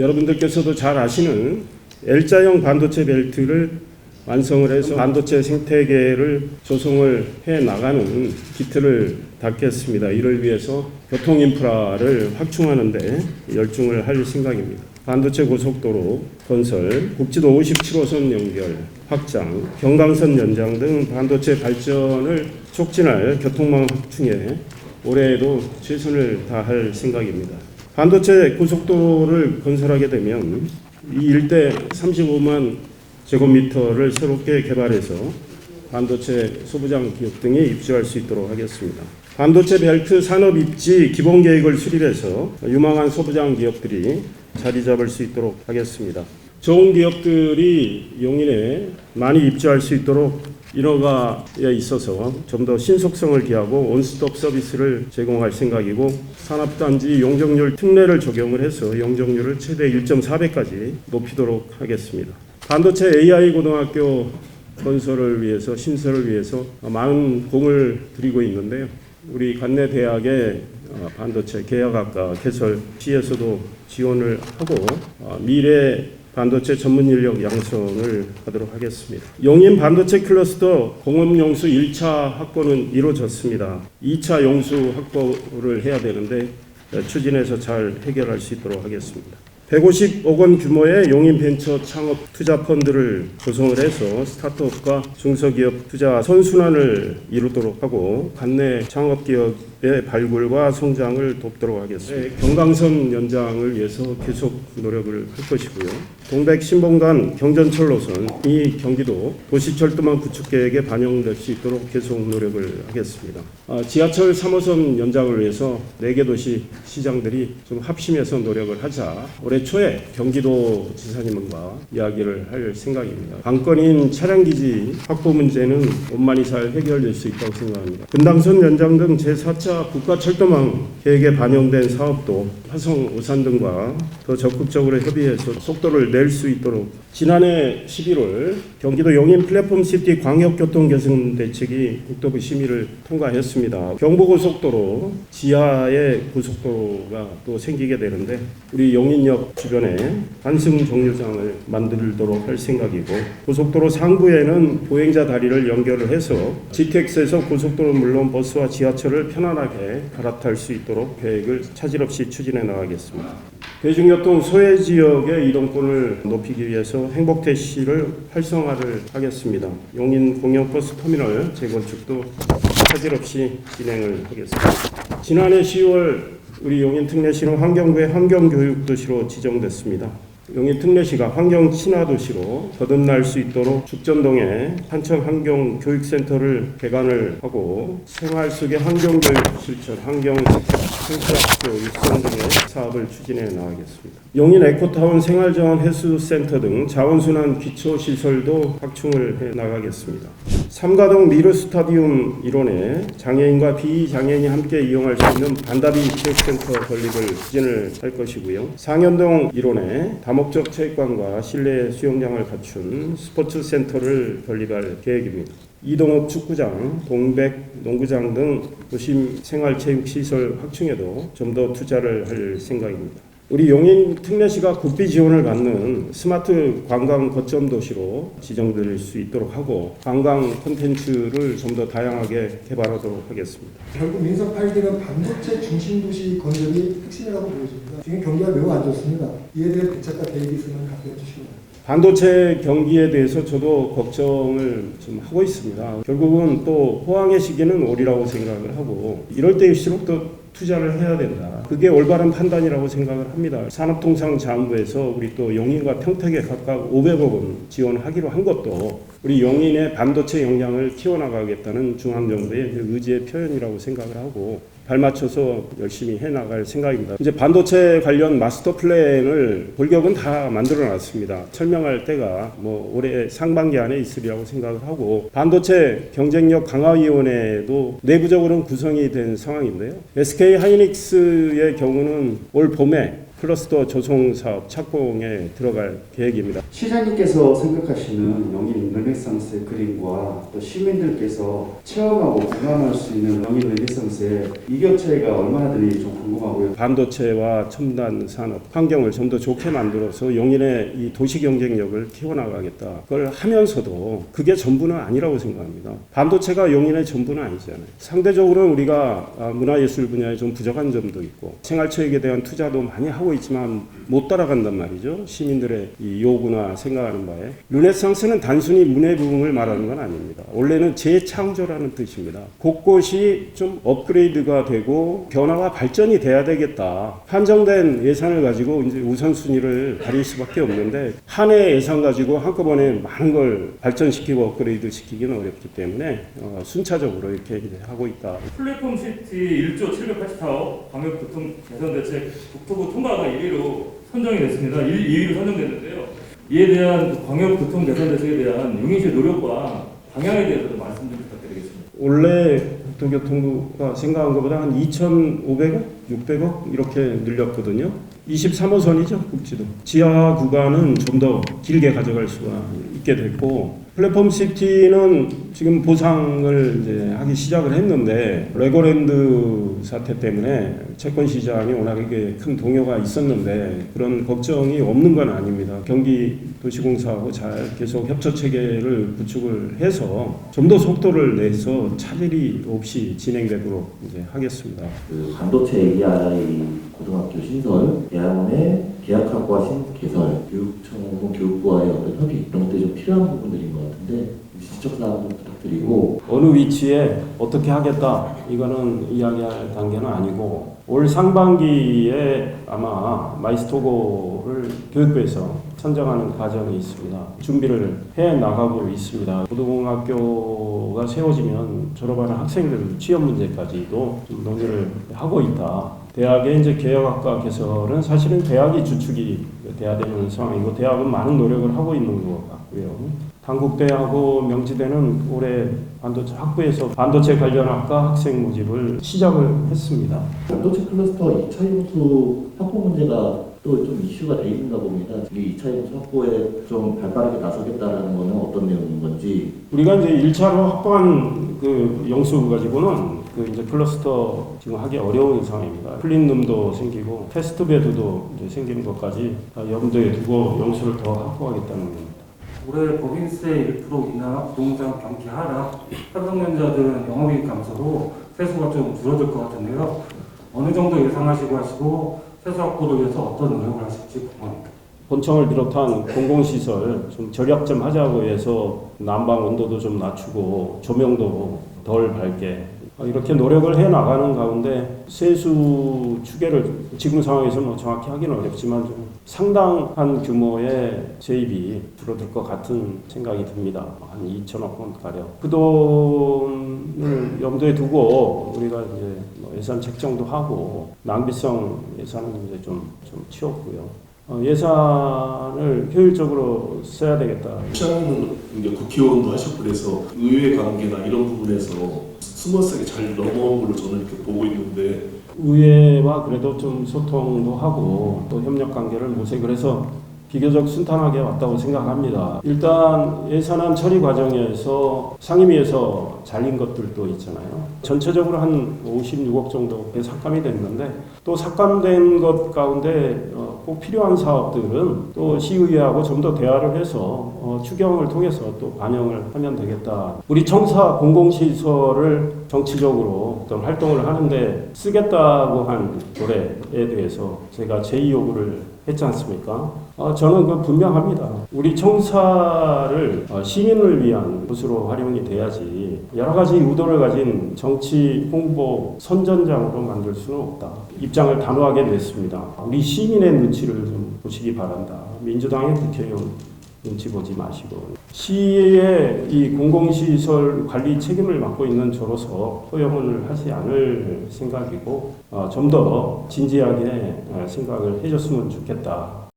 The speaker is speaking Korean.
여러분들께서도 잘 아시는 L자형 반도체 벨트를 완성을 해서 반도체 생태계를 조성을 해 나가는 기틀을 닦겠습니다. 이를 위해서 교통 인프라를 확충하는데 열중을 할 생각입니다. 반도체 고속도로 건설, 국지도 57호선 연결, 확장, 경강선 연장 등 반도체 발전을 촉진할 교통망 확충에 올해에도 최선을 다할 생각입니다. 반도체 고속도로를 건설하게 되면 이 일대 35만 제곱미터를 새롭게 개발해서 반도체 소부장 기업 등이 입주할 수 있도록 하겠습니다. 반도체 벨트 산업 입지 기본 계획을 수립해서 유망한 소부장 기업들이 자리 잡을 수 있도록 하겠습니다. 좋은 기업들이 용인에 많이 입주할 수 있도록 인허가에 있어서 좀 더 신속성을 기하고 원스톱 서비스를 제공할 생각이고 산업단지 용적률 특례를 적용을 해서 용적률을 최대 1.4배까지 높이도록 하겠습니다. 반도체 AI 고등학교 건설을 위해서 신설을 위해서 많은 공을 들이고 있는데요. 우리 관내 대학의 어, 반도체 계약학과 개설 시에서도 지원을 하고 어, 미래 반도체 전문 인력 양성을 하도록 하겠습니다. 용인 반도체 클러스터 공업 용수 1차 확보는 이루어졌습니다. 2차 용수 확보를 해야 되는데 어, 추진해서 잘 해결할 수 있도록 하겠습니다. 150억 원 규모의 용인 벤처 창업 투자 펀드를 구성을 해서 스타트업과 중소기업 투자 선순환을 이루도록 하고 관내 창업 기업 의 발굴과 성장을 돕도록 하겠습니다. 네, 경강선 연장을 위해서 계속 노력을 할 것이고요. 동백 신봉간 경전철 노선 이 경기도 도시철도망 구축 계획에 반영될 수 있도록 계속 노력을 하겠습니다. 아, 지하철 3호선 연장을 위해서 4개 도시 시장들이 좀 합심해서 노력을 하자 올해 초에 경기도 지사님과 이야기를 할 생각입니다. 관건인 차량기지 확보 문제는 원만히 잘 해결될 수 있다고 생각합니다. 분당선 연장 등 제4차 국가철도망 계획에 반영된 사업도 화성 오산 등과 더 적극적으로 협의해서 속도를 낼 수 있도록 지난해 11월 경기도 용인 플랫폼 시티 광역교통 개선 대책이 국토부 심의를 통과했습니다. 경부고속도로 지하의 고속도로가 또 생기게 되는데 우리 용인역 주변에 환승 정류장을 만들도록 할 생각이고 고속도로 상부에는 보행자 다리를 연결을 해서 GTX에서 고속도로 물론 버스와 지하철을 편안하게 갈아탈 수 있도록 계획을 차질 없이 추진해 나가겠습니다. 대중교통 소외 지역의 이동권을 높이기 위해서 행복택시를 활성화를 하겠습니다. 용인 공영버스 터미널 재건축도 차질 없이 진행을 하겠습니다. 지난해 10월 우리 용인 특례시는 환경부의 환경교육 도시로 지정됐습니다. 용인 특례시가 환경 친화 도시로 거듭날 수 있도록 죽전동에 한천 환경 교육센터를 개관을 하고 생활 속의 환경 교육 실천, 환경 생태학교 육성 등의 사업을 추진해 나가겠습니다. 용인 에코타운 생활정원 해수센터 등 자원순환 기초 시설도 확충을 해 나가겠습니다. 삼가동 미르 스타디움 일원에 장애인과 비장애인이 함께 이용할 수 있는 반다비 체육센터 건립을 추진을 할 것이고요. 상현동 일원에 다목적 체육관과 실내 수영장을 갖춘 스포츠 센터를 건립할 계획입니다. 이동업 축구장, 동백 농구장 등 도심 생활체육 시설 확충에도 좀 더 투자를 할 생각입니다. 우리 용인 특례시가 국비 지원을 받는 스마트 관광 거점 도시로 지정될 수 있도록 하고 관광 콘텐츠를 좀 더 다양하게 개발하도록 하겠습니다. 결국 민석 8기는 반도체 중심 도시 건설이 핵심이라고 보여집니다. 지금 경기가 매우 안 좋습니다. 이에 대해 대책과 계획이 있으면 답변해 주시기 바랍니다. 반도체 경기에 대해서 저도 걱정을 좀 하고 있습니다. 결국은 또 호황의 시기는 올이라고 생각을 하고 이럴 때일수록 또 투자를 해야 된다. 그게 올바른 판단이라고 생각을 합니다. 산업통상자원부에서 우리 또 용인과 평택에 각각 500억 원 지원하기로 한 것도 우리 용인의 반도체 역량을 키워나가겠다는 중앙정부의 그 의지의 표현이라고 생각을 하고 발맞춰서 열심히 해나갈 생각입니다. 이제 반도체 관련 마스터 플랜을 골격은 다 만들어 놨습니다. 설명할 때가 뭐 올해 상반기 안에 있으리라고 생각을 하고 반도체 경쟁력 강화위원회도 내부적으로는 구성이 된 상황인데요. SK 하이닉스의 경우는 올 봄에 클러스터 조성 사업 착공에 들어갈 계획입니다. 시장님께서 생각하시는 영인 르네상스의 그림과 또 시민들께서 체험하고 공감할 수 있는 영인 르네상스의 이교체가 얼마나 되는지 좀 궁금하고요. 반도체와 첨단 산업 환경을 좀 더 좋게 만들어서 용인의 이 도시 경쟁력을 키워나가겠다. 그걸 하면서도 그게 전부는 아니라고 생각합니다. 반도체가 용인의 전부는 아니잖아요. 상대적으로 우리가 아, 문화예술 분야에 좀 부족한 점도 있고 생활체육에 대한 투자도 많이 하고 있지만 못 따라간단 말이죠. 시민들의 이 요구나 생각하는 바에 르네상스는 단순히 문해 부흥을 말하는 건 아닙니다. 원래는 재창조라는 뜻입니다. 곳곳이 좀 업그레이드가 되고 변화와 발전이 돼야 되겠다. 한정된 예산을 가지고 이제 우선순위를 가릴 수밖에 없는데 한 해 예산 가지고 한꺼번에 많은 걸 발전시키고 업그레이드 시키기는 어렵기 때문에 어, 순차적으로 이렇게 하고 있다. 플랫폼 시티 1조 780타워 광역교통 개선 대책 국토부 통과 가 1위로 선정이 됐습니다. 1, 2위로 선정됐는데요. 이에 대한 그 광역교통 개선 대책에 대한 용인시의 노력과 방향에 대해서도 말씀 좀 부탁드리겠습니다. 원래 국토교통부가 생각한 것보다 한 2,500억, 600억 이렇게 늘렸거든요. 23호선이죠, 국지도. 지하 구간은 좀 더 길게 가져갈 수가 있게 됐고 플랫폼 시티는 지금 보상을 이제 하기 시작을 했는데 레고랜드 사태 때문에 채권 시장이 워낙에 큰 동요가 있었는데 그런 걱정이 없는 건 아닙니다. 경기 도시공사하고 잘 계속 협조 체계를 구축을 해서 좀 더 속도를 내서 차질이 없이 진행되도록 이제 하겠습니다. 그 반도체 AI 고등학교 신설, 대학원의 계약학과 신 개설, 교육청 교육부와의 어떤 협의 이런 것들이 좀 필요한 부분들인 것 같은데 지적 사항 좀 부탁드리고 어느 위치에 어떻게 하겠다 이거는 이야기할 단계는 아니고 올 상반기에 아마 마이스토고를 교육부에서 선정하는 과정이 있습니다. 준비를 해 나가고 있습니다. 고등학교가 세워지면 졸업하는 학생들 취업 문제까지도 좀 논의를 하고 있다. 대학의 이제 개혁학과 개설은 사실은 대학이 주축이 돼야 되는 상황이고 대학은 많은 노력을 하고 있는 것 같고요. 단국대하고 명지대는 올해 반도체 학부에서 반도체 관련 학과 학생 모집을 시작을 했습니다. 반도체 클러스터 2차 용수 확보 문제가 또 좀 이슈가 돼 있는가 봅니다. 이 2차 용수 확보에 좀 발빠르게 나서겠다라는 거는 어떤 내용인 건지 우리가 이제 1차로 확보한 그 영수 가지고는 그 이제 클러스터 지금 하기 어려운 상황입니다. 플린룸도 생기고 테스트 베드도 이제 생기는 것까지 다 염두에 두고 영수를 더 확보하겠다는 겁니다. 올해 법인세 1% 인하, 부동산 경기 하락, 삼성전자등 영업이익 감소로 세수가 좀 줄어들 것 같은데요. 어느 정도 예상하시고 하시고 세수 확보를 위해서 어떤 노력을 하실지 궁금합니다. 본청을 비롯한 공공시설 좀 절약 좀 하자고 해서 난방 온도도 좀 낮추고 조명도 덜 밝게 어, 이렇게 노력을 해 나가는 가운데 세수 추계를 지금 상황에서 뭐 정확히 하기는 어렵지만 좀 상당한 규모의 세입이 줄어들 것 같은 생각이 듭니다. 한 2천억 원 가량. 그 돈을 염두에 두고 우리가 이제 뭐 예산 책정도 하고 낭비성 예산은 이제 좀, 좀 치웠고요. 어, 예산을 효율적으로 써야 되겠다. 시장은 국회의원도 하셨고 그래서 의회 관계나 이런 부분에서 스무스하게 잘 넘어온 걸로 저는 이렇게 보고 있는데 의회와 그래도 좀 소통도 하고 또 협력 관계를 모색을 해서 비교적 순탄하게 왔다고 생각합니다. 일단 예산안 처리 과정에서 상임위에서 잘린 것들도 있잖아요. 전체적으로 한 56억 정도 삭감이 됐는데 또 삭감된 것 가운데 어, 꼭 필요한 사업들은 또 시의회하고 좀 더 대화를 해서 어, 추경을 통해서 또 반영을 하면 되겠다. 우리 청사 공공시설을 정치적으로 어떤 활동을 하는데 쓰겠다고 한 노래에 대해서 제가 제의 요구를 했지 않습니까? 어, 저는 그 분명합니다. 우리 청사를 어, 시민을 위한 곳으로 활용이 돼야지 여러 가지 의도를 가진 정치 홍보 선전장으로 만들 수는 없다. 입장을 단호하게 냈습니다. 우리 시민의 눈치를 좀 보시기 바란다. 민주당의 국회의원 눈치 보지 마시고. 시의 이 공공시설 관리 책임을 맡고 있는 저로서 허용을 하지 않을 생각이고 어, 좀 더 진지하게 어, 생각을 해줬으면 좋겠다